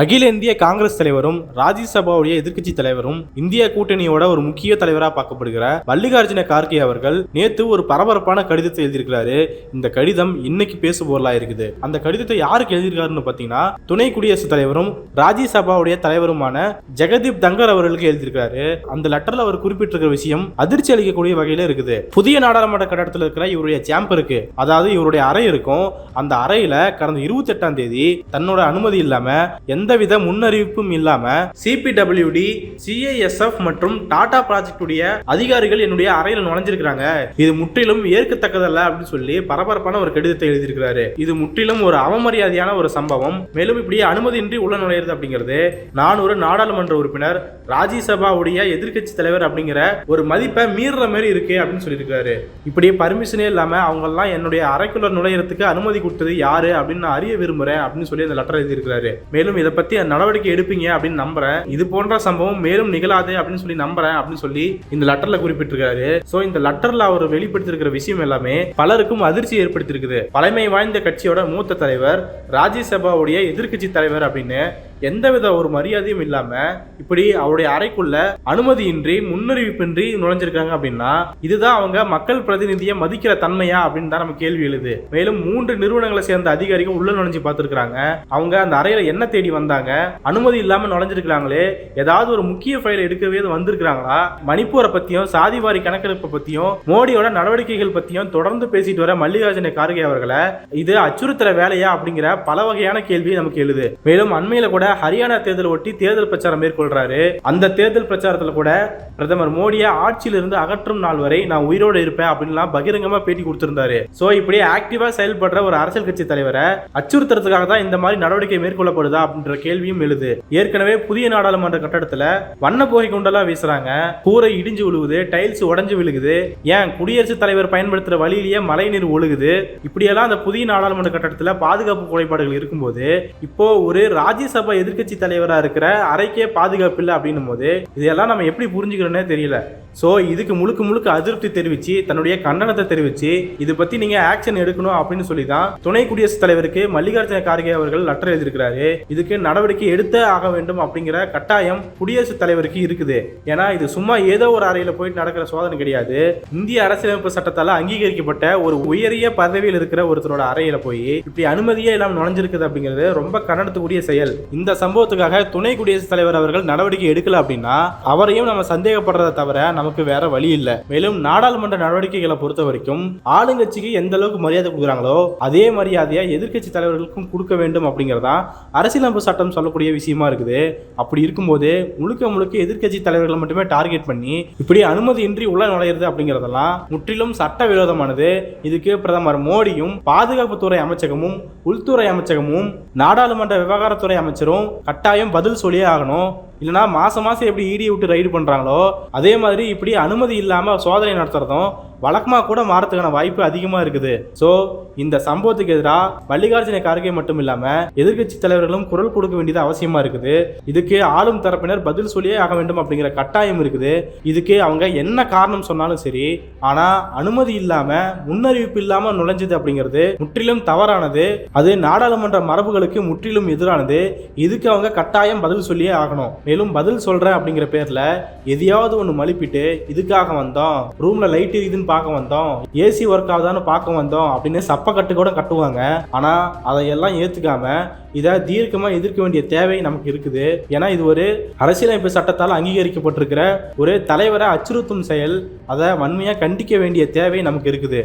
அகில இந்திய காங்கிரஸ் தலைவரும் ராஜ்யசபாவுடைய எதிர்க்கட்சி தலைவரும் இந்திய கூட்டணியோட ஒரு முக்கிய தலைவராக பார்க்கப்படுகிற மல்லிகார்ஜுன கார்கே அவர்கள் நேத்து ஒரு பரபரப்பான கடிதத்தை எழுதியிருக்கிறாரு. இந்த கடிதம் இன்னைக்கு பேசு பொருளா இருக்குது. அந்த கடிதத்தை யாருக்கு எழுதியிருக்காருன்னு பார்த்தீங்கன்னா துணை குடியரசுத் தலைவரும் ராஜ்யசபாவுடைய தலைவருமான ஜெகதீப் தங்கர் அவர்களுக்கு எழுதியிருக்காரு அந்த லெட்டர்ல அவர் குறிப்பிட்டிருக்கிற விஷயம் அதிர்ச்சி அளிக்கக்கூடிய வகையில இருக்குது. புதிய நாடாளுமன்ற கட்டடத்தில் இருக்கிற இவருடைய சேம்பருக்கு அதாவது இவருடைய அறை இருக்கும். அந்த அறையில கடந்த இருபத்தி எட்டாம் தேதி தன்னோட அனுமதி இல்லாம எந்தவித முன்னறிவிப்பும் இல்லாம சிபிடபிள்யூடி சிஐஎஸ்எஃப் மற்றும் டாடா ப்ராஜெக்டுடைய அதிகாரிகள் என்னுடைய அறையில் நுழைஞ்சிருக்கிறாங்க. இது முற்றிலும் ஏற்கத்தக்கதல்ல அப்படின்னு சொல்லி பரபரப்பான ஒரு கடிதத்தை எழுதியிருக்கிறாரு. இது முற்றிலும் ஒரு அவமரியாதையான ஒரு சம்பவம். மேலும் இப்படி அனுமதியின்றி உள்ள நுழையிறது அப்படிங்கிறது நான் ஒரு நாடாளுமன்ற உறுப்பினர் ராஜ்யசபாவுடைய எதிர்க்கட்சி தலைவர் அப்படிங்கிற ஒரு மதிப்பை மீறுற மாதிரி இருக்கு அப்படின்னு சொல்லியிருக்காரு இப்படி பர்மிஷனே இல்லாம அவங்க எல்லாம் என்னுடைய அறைக்குள்ள நுழையிறதுக்கு அனுமதி கொடுத்தது யாரு அப்படின்னு நான் அறிய விரும்புறேன் அப்படின்னு சொல்லி அந்த லெட்டர் எழுதியிருக்காரு மேலும் இதை பத்தி நடவடிக்கை எடுப்பீங்க அப்படின்னு நம்புறேன். இது போன்ற சம்பவம் மேலும் நிகழாது அப்படின்னு சொல்லி நம்புறேன் அப்படின்னு சொல்லி இந்த லெட்டர்ல குறிப்பிட்டிருக்காரு. சோ இந்த லெட்டர்ல அவர் வெளிப்படுத்திருக்கிற விஷயம் எல்லாமே பலருக்கும் அதிர்ச்சி ஏற்படுத்தியிருக்குது. பழமை வாய்ந்த கட்சியோட மூத்த தலைவர் ராஜ்யசபாவுடைய எதிர்க்கட்சி தலைவர் அப்படின்னு எந்தவித ஒரு மரியாதையும் இல்லாம இப்படி அவருடைய அறைக்குள்ள அனுமதியின்றி முன்னறிவிப்பின்றி நுழைஞ்சிருக்காங்க அப்படின்னா இதுதான் அவங்க மக்கள் பிரதிநிதியை மதிக்கிற தன்மையா அப்படின்னு தான் நம்ம கேள்வி எழுது. மேலும் மூன்று நிறுவனங்களை சேர்ந்த அதிகாரிகள் உள்ள நுழைஞ்சு பார்த்துருக்காங்க அவங்க அந்த அறையில என்ன தேடி வந்தாங்க? அனுமதி இல்லாம நுழைஞ்சிருக்கிறாங்களே ஏதாவது ஒரு முக்கிய ஃபைல் எடுக்கவே வந்திருக்கிறாங்களா? மணிப்பூரை பத்தியும் சாதிவாரி கணக்கெடுப்பை பத்தியும் மோடியோட நடவடிக்கைகள் பத்தியும் தொடர்ந்து பேசிட்டு வர மல்லிகார்ஜுன கார்கே அவர்களை இது அச்சுறுத்துற வேலையா அப்படிங்கிற பல வகையான கேள்வி நமக்கு எழுது. மேலும் அண்மையில கூட ஹரியானா தேர்தல் ஒட்டி தேர்தல் பிரச்சாரம் மேற்கொள்றாரு. அந்த தேர்தல் பிரச்சாரத்துல கூட பிரதமர் மோடியை ஆட்சியிலிருந்து அகற்றும் நாள் வரை நான் உயிரோடு இருப்பேன் அப்படின்லாம் பகிரங்கமா பேட்டி கொடுத்திருந்தாரு. சோ இப்படி ஆக்டிவா செயல்படுற ஒரு அரசியல் கட்சி தலைவரை அச்சுறுத்துறதுக்காக தான் இந்த மாதிரி நடவடிக்கை மேற்கொள்ளப்படுதா அப்படின்ற கேள்வியும் எழுது. ஏற்கனவே புதிய நாடாளுமன்ற கட்டடத்துல வண்ண புகை குண்டெல்லாம் வீசுறாங்க. கூரை இடிஞ்சு விழுகுது டைல்ஸ் உடைஞ்சு விழுகுது. ஏன் குடியரசுத் தலைவர் பயன்படுத்துற வழியிலேயே மழைநீர் ஒழுகுது? இப்படியெல்லாம் அந்த புதிய நாடாளுமன்ற கட்டடத்துல பாதுகாப்பு குறைபாடுகள் இருக்கும்போது இப்போ ஒரு ராஜ்யசபா எதிர்க்கட்சி தலைவரா இருக்கிற அறைக்கே பாதுகாப்பு இல்லை அப்படின்னும் போது இதெல்லாம் நம்ம எப்படி புரிஞ்சுக்கணும்னே தெரியல. ஸோ இதுக்கு முழுக்க முழுக்க அதிருப்தி தெரிவித்து தன்னுடைய கண்டனத்தை தெரிவித்து இது பற்றி நீங்கள் ஆக்ஷன் எடுக்கணும் அப்படின்னு சொல்லி தான் துணை குடியரசுத் தலைவருக்கு மல்லிகார்ஜுன கார்கே அவர்கள் லெட்டர் எழுதியிருக்கிறாரு. இதுக்கு நடவடிக்கை எடுத்தே ஆக வேண்டும் அப்படிங்கிற கட்டாயம் குடியரசுத் தலைவருக்கு இருக்குது. ஏன்னா இது சும்மா ஏதோ ஒரு அறையில் போயிட்டு நடக்கிற சோதனை கிடையாது. இந்திய அரசியலமைப்பு சட்டத்தால் அங்கீகரிக்கப்பட்ட ஒரு உயரிய பதவியில் இருக்கிற ஒருத்தரோட அறையில் போய் இப்படி அனுமதியே இல்லாமல் நுழைஞ்சிருக்குது அப்படிங்கிறது ரொம்ப கண்டனத்துக்குரிய செயல். இந்த சம்பவத்துக்காக துணை குடியரசுத் தலைவர் அவர்கள் நடவடிக்கை எடுக்கல அப்படின்னா அவரையும் நம்ம சந்தேகப்படுறதை தவிர நமக்கு வேற வழி இல்லை. மேலும் நாடாளுமன்ற நடவடிக்கைகளை பொறுத்த வரைக்கும் ஆளுங்கட்சிக்கு எந்த அளவுக்கு மரியாதை கொடுக்குறாங்களோ அதே மரியாதையை எதிர்க்கட்சி தலைவர்களுக்கும் கொடுக்க வேண்டும் அப்படிங்கிறதா அரசியலமைப்பு சட்டம் சொல்லக்கூடிய விஷயமா இருக்குது. அப்படி இருக்கும்போது முழுக்க முழுக்க எதிர்க்கட்சி தலைவர்களை மட்டுமே டார்கெட் பண்ணி இப்படி அனுமதியின்றி உள்ள நுழையிறது அப்படிங்கிறதெல்லாம் முற்றிலும் சட்ட விரோதமானது இதுக்கு பிரதமர் மோடியும் பாதுகாப்புத்துறை அமைச்சகமும் உள்துறை அமைச்சகமும் நாடாளுமன்ற விவகாரத்துறை அமைச்சரும் கட்டாயம் பதில் சொல்லியே ஆகணும். இல்லைனா மாசம் மாசம் எப்படி ஈடியை விட்டு ரைடு பண்ணுறாங்களோ அதே மாதிரி இப்படி அனுமதி இல்லாமல் சோதனை நடத்துறதும் வழக்கமாக கூட மாறத்துக்கான வாய்ப்பு அதிகமாக இருக்குது. ஸோ இந்த சம்பவத்துக்கு எதிராக மல்லிகார்ஜுன கார்கே மட்டும் இல்லாமல் எதிர்க்கட்சி தலைவர்களும் குரல் கொடுக்க வேண்டியது அவசியமாக இருக்குது. இதுக்கு ஆளும் தரப்பினர் பதில் சொல்லியே ஆக வேண்டும் அப்படிங்கிற கட்டாயம் இருக்குது. இதுக்கு அவங்க என்ன காரணம் சொன்னாலும் சரி ஆனால் அனுமதி இல்லாமல் முன்னறிவிப்பு இல்லாமல் நுழைஞ்சது அப்படிங்கிறது முற்றிலும் தவறானது. அது நாடாளுமன்ற மரபுகளுக்கு முற்றிலும் எதிரானது. இதுக்கு அவங்க கட்டாயம் பதில் சொல்லியே ஆகணும். மேலும் பதில் சொல்கிறேன் அப்படிங்கிற பேரில் எதையாவது ஒன்று மழுப்பிட்டு இதுக்காக வந்தோம் ரூமில் லைட் எரியுதுன்னு பார்க்க வந்தோம் ஏசி ஒர்க் ஆகுதான்னு பார்க்க வந்தோம் அப்படின்னு சப்பக்கட்டு கூட கட்டுவாங்க. ஆனால் அதையெல்லாம் ஏற்றுக்காம இதை தீர்க்கமாக எதிர்க்க வேண்டிய தேவை நமக்கு இருக்குது. ஏன்னா இது ஒரு அரசியலமைப்பு சட்டத்தால் அங்கீகரிக்கப்பட்டிருக்கிற ஒரு தலைவரை அச்சுறுத்தும் செயல் அதை வன்மையாக கண்டிக்க வேண்டிய தேவை நமக்கு இருக்குது.